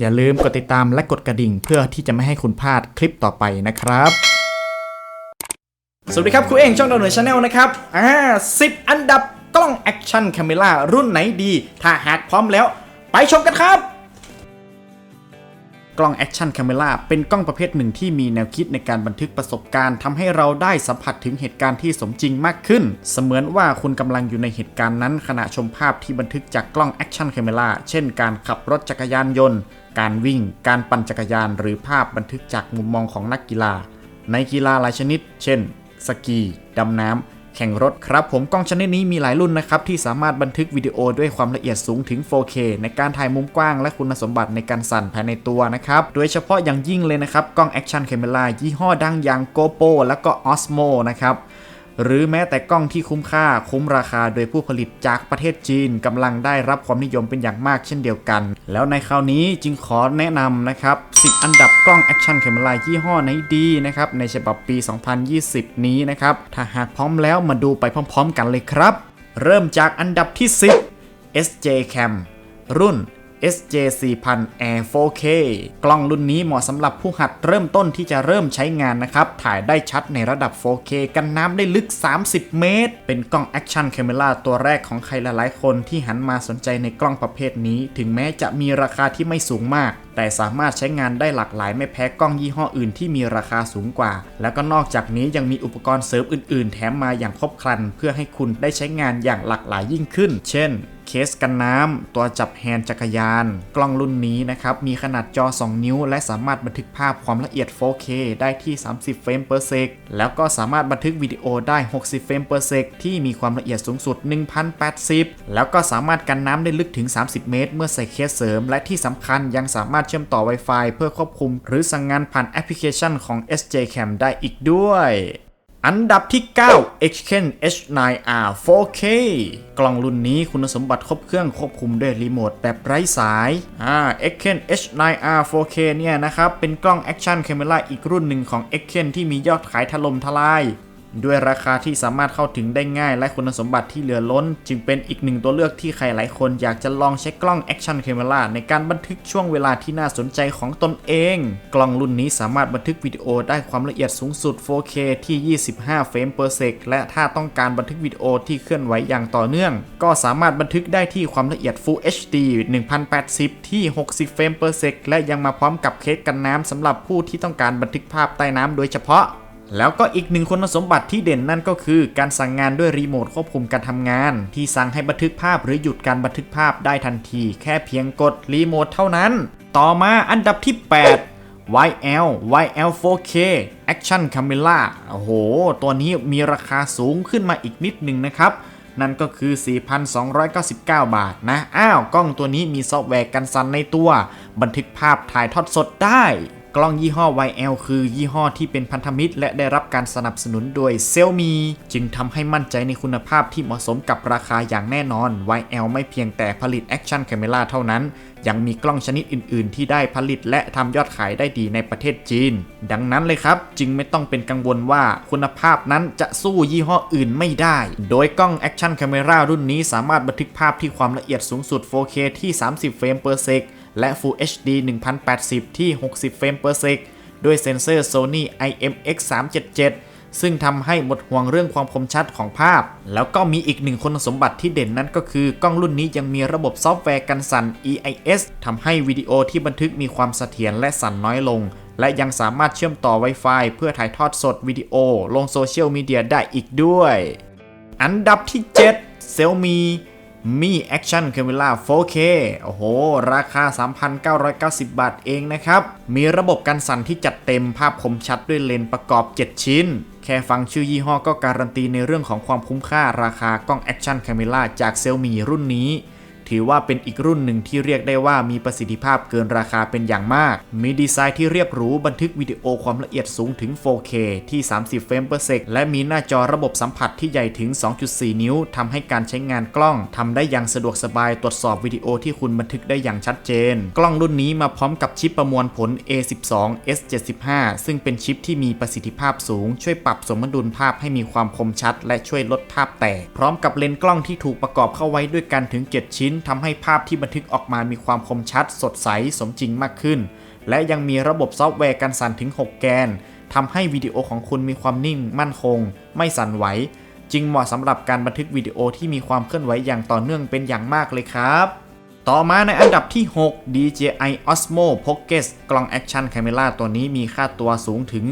อย่าลืมกดติดตามและกดกระดิ่ง เพื่อที่จะไม่ให้คุณพลาดคลิปต่อไปนะครับ สวัสดีครับครูเองช่องดาวเหนือชาแนลนะครับ อ่าสิบอันดับกล้องแอคชั่นแคาเมล่ารุ่นไหนดี ถ้าหากพร้อมแล้ว ไปชมกันครับ กล้องแอคชั่นแคาเมล่าเป็นกล้องประเภทหนึ่งที่มีแนวคิดในการบันทึกประสบการณ์ทำให้เราได้สัมผัสถึงเหตุการณ์ที่สมจริงมากขึ้น เสมือนว่าคุณกำลังอยู่ในเหตุการณ์นั้นขณะชมภาพที่บันทึกจากกล้องแอคชั่นแคาเมล่าเช่นการขับรถจักรยานยนต์ การวิ่ง การปั่นจักรยาน หรือภาพบันทึกจากมุมมองของนักกีฬา ในกีฬาหลายชนิด เช่น สกี ดำน้ำ แข่งรถครับ ผมกล้องชนิดนี้มีหลายรุ่นนะครับ ที่สามารถบันทึกวิดีโอด้วยความละเอียดสูงถึง 4K ในการถ่ายมุมกว้างและคุณสมบัติในการสั่นภายในตัวนะครับ โดยเฉพาะอย่างยิ่งเลยนะครับ กล้องแอคชั่น a คม e รายี่ห้อดังอย่าง GoPro และก็ Osmo นะครับ หรือแม้แต่กล้องที่คุ้มค่าคุ้มราคาโดยผู้ผลิตจากประเทศจีนกำลังได้รับความนิยมเป็นอย่างมากเช่นเดียวกัน แล้วในคราวนี้จึงขอแนะนำนะครับ 10 อันดับกล้องแอคชั่น a คม e รายี่ห้อไหนดีนะครับในฉบับปี 2020 นี้นะครับ ถ้าหากพร้อมแล้วมาดูไปพร้อม ๆ กันเลยครับ เริ่มจากอันดับที่ 10 SJ Cam รุ่น SJ 4000 Air 4K กล้องรุ่นนี้เหมาะสำหรับผู้หัดเริ่มต้นที่จะเริ่มใช้งานนะครับ ถ่ายได้ชัดในระดับ 4K กันน้ำได้ลึก 30 เมตร เป็นกล้อง Action Camera ตัวแรกของใครหลายๆคนที่หันมาสนใจในกล้องประเภทนี้ ถึงแม้จะมีราคาที่ไม่สูงมาก แต่สามารถใช้งานได้หลากหลายไม่แพ้กล้องยี่ห้ออื่นที่มีราคาสูงกว่า แล้วก็นอกจากนี้ยังมีอุปกรณ์เสริมอื่น ๆ แถมมาอย่างครบครัน เพื่อให้คุณได้ใช้งานอย่างหลากหลายยิ่งขึ้น เช่น เคสกันน้ำ ตัวจับแฮนด์จักรยาน กล้องรุ่นนี้นะครับ มีขนาดจอ 2 นิ้ว และสามารถบันทึกภาพความละเอียด 4K ได้ที่ 30 เฟรม per sec แล้วก็สามารถบันทึกวิดีโอได้ 60 เฟรม per sec ที่มีความละเอียดสูงสุด 1080 แล้วก็สามารถกันน้ำได้ลึกถึง 30 เมตร เมื่อใส่เคสเสริม และที่สำคัญยังสามารถเชื่อมต่อ Wi-Fi เพื่อควบคุม หรือสั่งงานผ่านแอปพลิเคชันของ SJ Cam ได้อีกด้วย อันดับที่9 Xken H9R 4K กล้องรุ่นนี้คุณสมบัติครบเครื่องควบคุมด้วยรีโมทแบบไร้สาย อ่า Xken H9R 4K เนี่ยนะครับ เป็นกล้องแอคชั่น a m e r a อีกรุ่นหนึ่งของ Xken ที่มียอดขายถล่มทลาย ด้วยราคาที่สามารถเข้าถึงได้ง่ายและคุณสมบัติที่เหลือล้น จึงเป็นอีกหนึ่งตัวเลือกที่ใครหลายคนอยากจะลองใช้กล้องแอคชั่น a m e r a ในการบันทึกช่วงเวลาที่น่าสนใจของตนเอง กล้องรุ่นนี้สามารถบันทึกวิดีโอได้ความละเอียดสูงสุด 4K ที่ 25 เฟรม per sec และถ้าต้องการบันทึกวิดีโอที่เคลื่อนไหวอย่างต่อเนื่อง ก็สามารถบันทึกได้ที่ความละเอียด Full HD 1080 ที่ 60 เฟรม per sec และยังมาพร้อมกับเคสกันน้ำสำหรับผู้ที่ต้องการบันทึกภาพใต้น้ำโดยเฉพาะ แล้วก็อีกหนึ่งคุณสมบัติที่เด่นนั่นก็คือการสั่งงานด้วยรีโมทควบคุมการทำงาน ที่สั่งให้บันทึกภาพหรือหยุดการบันทึกภาพได้ทันที แค่เพียงกดรีโมทเท่านั้น ต่อมาอันดับที่ 8 YL YL 4K Action Camera โอ้โห ตัวนี้มีราคาสูงขึ้นมาอีกนิดหนึ่งนะครับ นั่นก็คือ 4,299 บาทนะ อ้าว กล้องตัวนี้มีซอฟต์แวร์กันสั่นในตัว บันทึกภาพถ่ายทอดสดได้ กล้องยี่ห้อ YL คือยี่ห้อที่เป็นพันธมิตร และได้รับการสนับสนุนโดย Xiaomi จึงทำให้มั่นใจในคุณภาพที่เหมาะสมกับราคาอย่างแน่นอน YL ไม่เพียงแต่ผลิต Action Camera เท่านั้น ยังมีกล้องชนิดอื่น ๆ ที่ได้ผลิตและทำยอดขายได้ดีในประเทศจีน ดังนั้นเลยครับ จึงไม่ต้องเป็นกังวลว่าคุณภาพนั้นจะสู้ยี่ห้ออื่นไม่ได้ โดยกล้อง Action Camera รุ่นนี้สามารถบันทึกภาพที่ความละเอียดสูงสุด 4K ที่ 30 เฟรม per sec และ Full HD 1080 ที่ 60 เฟรม per sec ด้วยเซ็นเซอร์ Sony IMX 377 ซึ่งทำให้หมดห่วงเรื่องความคมชัดของภาพ แล้วก็มีอีกหนึ่งคุณสมบัติที่เด่นนั่นก็คือกล้องรุ่นนี้ยังมีระบบซอฟต์แวร์กันสั่น EIS ทำให้วิดีโอที่บันทึกมีความเสถียรและสั่นน้อยลง และยังสามารถเชื่อมต่อ Wi-Fi เพื่อถ่ายทอดสดวิดีโอ ลงโซเชียลมีเดียได้อีกด้วย อันดับที่ 7 Xiaomi Mi Action Camera 4K โอ้โห ราคา 3,990 บาทเองนะครับ มีระบบกันสั่นที่จัดเต็มภาพคมชัดด้วยเลนส์ประกอบ 7 ชิ้น แค่ฟังชื่อยี่ห้อก็การันตีในเรื่องของความคุ้มค่าราคากล้อง Action Camera จาก Xiaomi รุ่นนี้ ถือว่าเป็นอีกรุ่นหนึ่งที่เรียกได้ว่ามีประสิทธิภาพเกินราคาเป็นอย่างมาก มีดีไซน์ที่เรียบหรูบันทึกวิดีโอความละเอียดสูงถึง 4K ที่ 30 เฟรม per sec และมีหน้าจอระบบสัมผัสที่ใหญ่ถึง 2.4 นิ้วทำให้การใช้งานกล้องทำได้อย่างสะดวกสบายตรวจสอบวิดีโอที่คุณบันทึกได้อย่างชัดเจน กล้องรุ่นนี้มาพร้อมกับชิปประมวลผล A12 S75 ซึ่งเป็นชิปที่มีประสิทธิภาพสูง ช่วยปรับสมดุลภาพให้มีความคมชัด และช่วยลดภาพแตกพร้อมกับเลนส์กล้องที่ถูกประกอบเข้าไว้ด้วยกันถึง 7 ชิ้นทำให้ภาพที่บันทึกออกมามีความคมชัด สดใสสมจริงมากขึ้น และยังมีระบบซอฟต์แวร์กันสั่นถึง 6 แกนทำให้วิดีโอของคุณมีความนิ่ง มั่นคง ไม่สั่นไหวจึงเหมาะสำหรับการบันทึกวิดีโอที่มีความเคลื่อนไหวอย่างต่อเนื่องเป็นอย่างมากเลยครับ ต่อมาในอันดับที่ 6 DJI Osmo Pocket กล้องแอคชั่น a m ม r a ตัวนี้มีค่าตัวสูงถึง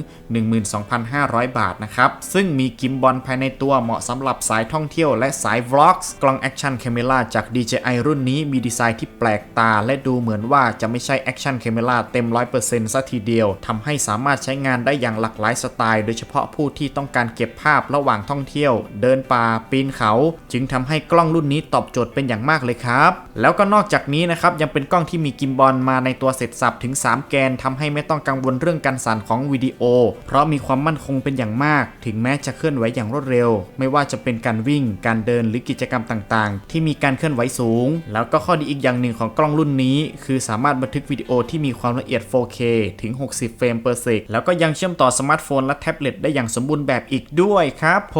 12,500 บาทนะครับ ซึ่งมีกิมบอลภายในตัวเหมาะสำหรับสายท่องเที่ยวและสาย Vlogs กล้องแอคชั่น a m ม r a จาก DJI รุ่นนี้มีดีไซน์ที่แปลกตา และดูเหมือนว่าจะไม่ใช่แอคชั่น a m ม r a เต็ม 100%ซะทีเดียวทำให้สามารถใช้งานได้อย่างหลากหลายสไตล์ โดยเฉพาะผู้ที่ต้องการเก็บภาพระหว่างท่องเที่ยว เดินป่าปีนเขา จึงทำให้กล้องรุ่นนี้ตอบโจทย์เป็นอย่างมากเลยครับแล้วก็นอกจากนี้นะครับยังเป็นกล้องที่มีกิมบอลมาในตัวเสร็จสับถึง 3 แกนทำให้ไม่ต้องกังวลเรื่องการสั่นของวิดีโอ เพราะมีความมั่นคงเป็นอย่างมาก ถึงแม้จะเคลื่อนไหวอย่างรวดเร็ว ไม่ว่าจะเป็นการวิ่ง การเดินหรือกิจกรรมต่างๆ ที่มีการเคลื่อนไหวสูง แล้วก็ข้อดีอีกอย่างหนึ่งของกล้องรุ่นนี้ คือสามารถบันทึกวิดีโอที่มีความละเอียด 4K ถึง 60 เฟรม per sec แล้วก็ยังเชื่อมต่อสมาร์ทโฟนและแท็บเล็ตได้อย่างสมบูรณ์แบบอีกด้วยครับผ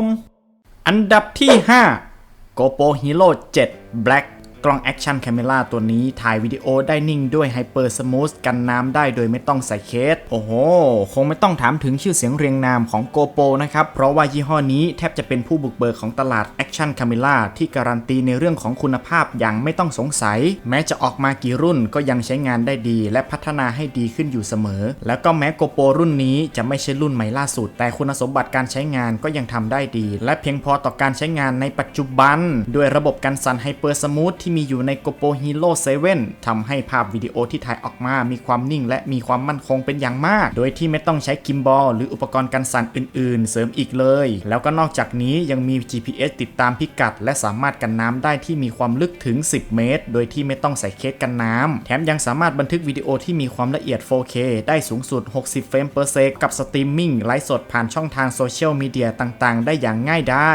ม อันดับที่ 5 GoPro Hero 7 Black ล้องแอคชั่น a m ม r a ตัวนี้ถ่ายวิดีโอได้นิ่งด้วยไฮเปอร์สมูทกันน้ำได้โดยไม่ต้องใส่เคส โอ้โห คงไม่ต้องถามถึงชื่อเสียงเรียงนามของ GoPro นะครับ เพราะว่ายี่ห้อนี้แทบจะเป็นผู้บุกเบิกของตลาดแอคชั่น a m ม r a ที่การันตีในเรื่องของคุณภาพอย่างไม่ต้องสงสัย แม้จะออกมากี่รุ่นก็ยังใช้งานได้ดี และพัฒนาให้ดีขึ้นอยู่เสมอ แล้วก็แม้ GoPro รุ่นนี้จะไม่ใช่รุ่นใหม่ล่าสุด แต่คุณสมบัติการใช้งานก็ยังทำได้ดี และเพียงพอต่อการใช้งานในปัจจุบัน ด้วยระบบการสั่นไฮเปอร์สมูทที่มีอยู่ใน GoPro Hero 7ทำให้ภาพวิดีโอที่ถ่ายออกมา มีความนิ่งและมีความมั่นคงเป็นอย่างมาก โดยที่ไม่ต้องใช้กิมบอลหรืออุปกรณ์กันสั่นอื่น ๆ เสริมอีกเลย แล้วก็นอกจากนี้ยังมี GPS ติดตามพิกัด และสามารถกันน้ำได้ที่มีความลึกถึง 10 เมตร โดยที่ไม่ต้องใส่เคสกันน้ำแถมยังสามารถบันทึกวิดีโอที่มีความละเอียด 4K ได้สูงสุด 60 เฟรม per sec กับสตรีมมิ่งไลฟ์สดผ่านช่องทางโซเชียลมีเดียต่าง ๆ ได้อย่างง่ายได้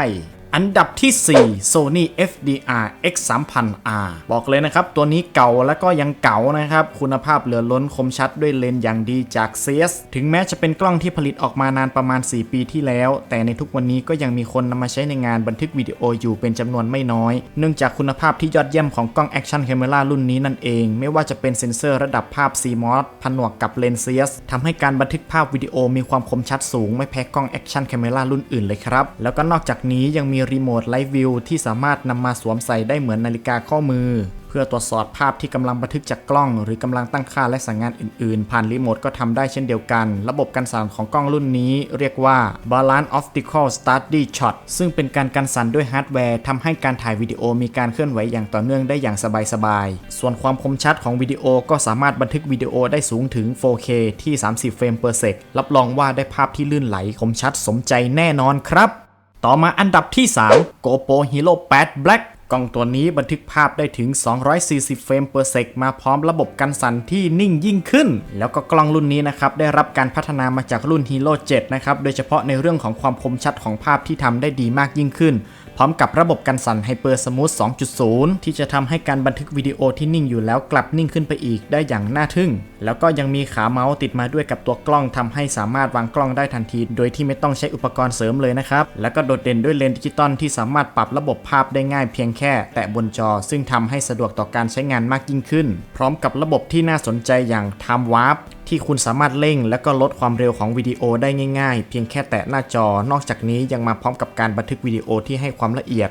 อันดับที่ 4 Sony FDR-X3000R บอกเลยนะครับ ตัวนี้เก่าแล้วก็ยังเก่านะครับ คุณภาพเหลือล้นคมชัดด้วยเลนส์อย่างดีจาก CS ถึงแม้จะเป็นกล้องที่ผลิตออกมานานประมาณ 4 ปีที่แล้ว แต่ในทุกวันนี้ก็ยังมีคนนำมาใช้ในงานบันทึกวิดีโออยู่เป็นจำนวนไม่น้อย เนื่องจากคุณภาพที่ยอดเยี่ยมของกล้อง Action Camera รุ่นนี้นั่นเอง ไม่ว่าจะเป็นเซ็นเซอร์ระดับภาพ CMOS ผนวกกับเลนส์ CS ทำให้การบันทึกภาพวิดีโอมีความคมชัดสูง ไม่แพ้กล้อง Action Camera รุ่นอื่นเลยครับแล้วก็นอกจากนี้ยังมีรีโมทไลฟ์วิวที่สามารถนำมาสวมใส่ได้เหมือนนาฬิกาข้อมือ เพื่อตรวจสอบภาพที่กำลังบันทึกจากกล้อง หรือกำลังตั้งค่าและสั่งงานอื่นๆ ผ่านรีโมทก็ทำได้เช่นเดียวกัน ระบบการสั่นของกล้องรุ่นนี้เรียกว่า Balance Optical Steady Shot ซึ่งเป็นการกันสั่นด้วยฮาร์ดแวร์ทำให้การถ่ายวิดีโอมีการเคลื่อนไหวอย่างต่อเนื่องได้อย่างสบายๆ ส่วนความคมชัดของวิดีโอก็สามารถบันทึกวิดีโอได้สูงถึง 4K ที่ 30 เฟรม per sec รับรองว่าได้ภาพที่ลื่นไหลคมชัดสมใจแน่นอนครับ ต่อมาอันดับที่ 3 GoPro Hero 8 Black กล้องตัวนี้บันทึกภาพได้ถึง 240 เฟรมเพอร์เซกมาพร้อมระบบกันสั่นที่นิ่งยิ่งขึ้น แล้วก็กล้องรุ่นนี้นะครับ ได้รับการพัฒนามาจากรุ่น Hero 7 นะครับ โดยเฉพาะในเรื่องของความคมชัดของภาพที่ทำได้ดีมากยิ่งขึ้น พร้อมกับระบบกันสั่น Hyper Smooth 2.0 ที่จะทำให้การบันทึกวิดีโอที่นิ่งอยู่แล้วกลับนิ่งขึ้นไปอีกได้อย่างน่าทึ่ง แล้วก็ยังมีขาเมาส์ติดมาด้วยกับตัวกล้องทำให้สามารถวางกล้องได้ทันที โดยที่ไม่ต้องใช้อุปกรณ์เสริมเลยนะครับ แล้วก็โดดเด่นด้วยเลนส์ดิจิตอลที่สามารถปรับระบบภาพได้ง่ายเพียงแค่ แตะบนจอ ซึ่งทำให้สะดวกต่อการใช้งานมากยิ่งขึ้น พร้อมกับระบบที่น่าสนใจอย่าง Time Warp ที่คุณสามารถเร่งและก็ลดความเร็วของวิดีโอได้ง่ายๆ เพียงแค่แตะหน้าจอ นอกจากนี้ยังมาพร้อมกับการบันทึกวิดีโอที่ให้ความละเอียด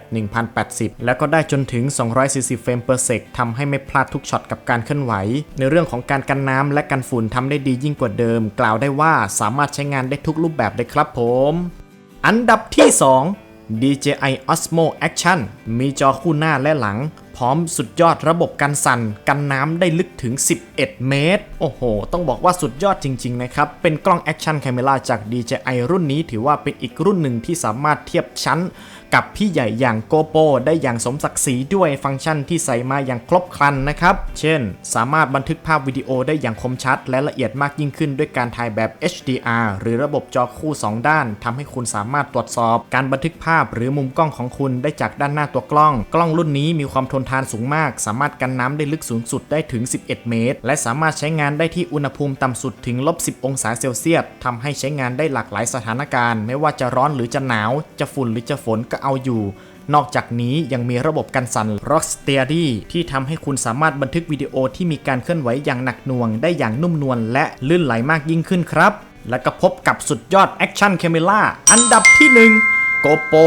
1080 แล้วก็ได้จนถึง 240 เฟรม per sec ทำให้ไม่พลาดทุกช็อตกับการเคลื่อนไหว ในเรื่องของการกันน้ำและกันฝุ่นทำได้ดียิ่งกว่าเดิม กล่าวได้ว่าสามารถใช้งานได้ทุกรูปแบบเลยครับผม อันดับที่ 2 DJI Osmo Action มีจอคู่หน้าและหลัง ร้อมสุดยอดระบบกันสั่น กันน้ำได้ลึกถึง 11 เมตร โอ้โห ต้องบอกว่าสุดยอดจริง ๆ นะครับ เป็นกล้อง Action Camera จาก DJI รุ่นนี้ถือว่าเป็นอีกรุ่นหนึ่งที่สามารถเทียบชั้นกับพี่ใหญ่อย่าง GoPro ได้อย่างสมศักดิ์ศรีด้วยฟังก์ชันที่ใส่มาอย่างครบครันนะครับ เช่น สามารถบันทึกภาพวิดีโอได้อย่างคมชัด และละเอียดมากยิ่งขึ้นด้วยการถ่ายแบบ HDR หรือระบบจอคู่ 2 ด้านทำให้คุณสามารถตรวจสอบ การบันทึกภาพหรือมุมกล้องของคุณได้จากด้านหน้าตัวกล้อง กล้องรุ่นนี้มีความทนทานสูงมาก สามารถกันน้ำได้ลึกสูงสุดได้ถึง 11 เมตร และสามารถใช้งานได้ที่อุณหภูมิต่ำสุดถึงลบ10 องศาเซลเซียสทำให้ใช้งานได้หลากหลายสถานการณ์ ไม่ว่าจะร้อนหรือจะหนาว จะฝุ่นหรือจะฝนก็เอาอยู่นอกจากนี้ยังมีระบบการสั่น Rocksteady ที่ทำให้คุณสามารถบันทึกวิดีโอที่มีการเคลื่อนไหวอย่างหนักหน่วง ได้อย่างนุ่มนวลและลื่นไหลมากยิ่งขึ้นครับ และก็พบกับสุดยอด Action Camera อันดับที่ 1 GoPro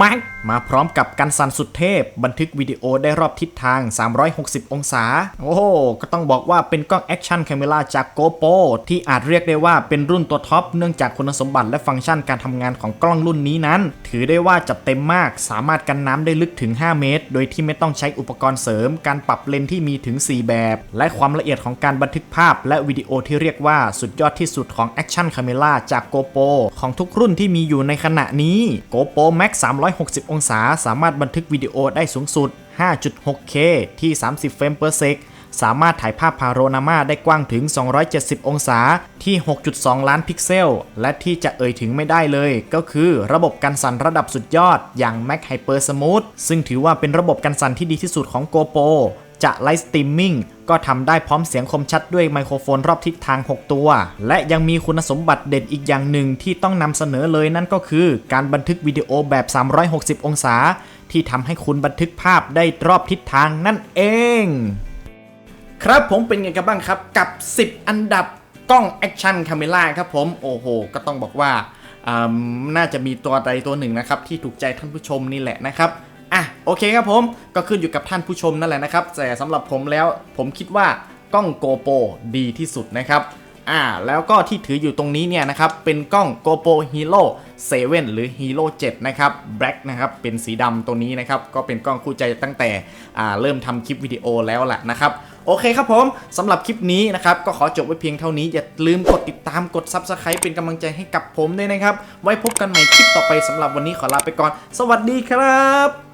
Max มาพร้อมกับการสั่นสุดเทพ บันทึกวิดีโอได้รอบทิศทาง 360 องศา โอ้โห ก็ต้องบอกว่าเป็นกล้อง Action Camera จาก GoPro ที่อาจเรียกได้ว่าเป็นรุ่นตัวท็อป เนื่องจากคุณสมบัติและฟังก์ชันการทำงานของกล้องรุ่นนี้นั้น ถือได้ว่าจัดเต็มมาก สามารถกันน้ำได้ลึกถึง 5 เมตร โดยที่ไม่ต้องใช้อุปกรณ์เสริม การปรับเลนส์ที่มีถึง 4 แบบ และความละเอียดของการบันทึกภาพ และวิดีโอที่เรียกว่าสุดยอดที่สุดของ Action Camera จาก GoPro ของทุกรุ่นที่มีอยู่ในขณะนี้ GoPro Max 360องศาสามารถบันทึกวิดีโอได้สูงสุด 5.6K ที่ 30 เฟรม per sec สามารถถ่ายภาพพาโรนามาได้กว้างถึง 270 องศาที่ 6.2 ล้านพิกเซล และที่จะเอ่ยถึงไม่ได้เลย ก็คือระบบการสั่นระดับสุดยอดอย่าง Mac Hyper Smooth ซึ่งถือว่าเป็นระบบการสั่นที่ดีที่สุดของ GoPro จะไลฟ์สตรีมมิ่ง ก็ทำได้พร้อมเสียงคมชัดด้วยไมโครโฟนรอบทิศทาง 6 ตัว และยังมีคุณสมบัติเด่นอีกอย่างหนึ่งที่ต้องนำเสนอเลยนั่นก็คือการบันทึกวิดีโอแบบ 360 องศา ที่ทำให้คุณบันทึกภาพได้รอบทิศทางนั่นเอง ครับผมเป็นไงกันบ้างครับกับ 10 อันดับกล้องแอคชั่นคาเมล่าครับผมโอ้โห ก็ต้องบอกว่าอ่าน่าจะมีตัวใดตัวหนึ่งนะครับที่ถูกใจท่านผู้ชมนี่แหละนะครับ อะโอเคครับผมก็ขึ้นอยู่กับท่านผู้ชมนั่นแหละนะครับแต่สำหรับผมแล้วผมคิดว่ากล้อง GoPro ดีที่สุดนะครับอ่าแล้วก็ที่ถืออยู่ตรงนี้เนี่ยนะครับเป็นกล้อง GoPro Hero 7 หรือ Hero 7 นะครับ Black นะครับเป็นสีดำตัวนี้นะครับก็เป็นกล้องคู่ใจตั้งแต่อ่าเริ่มทำคลิปวิดีโอแล้วแหละนะครับโอเคครับผมสำหรับคลิปนี้นะครับก็ขอจบไว้เพียงเท่านี้อย่าลืมกดติดตามกด Subscribe เป็นกำลังใจให้กับผมด้วยนะครับ ไว้พบกันใหม่คลิปต่อไปสำหรับวันนี้ขอลาไปก่อน สวัสดีครับ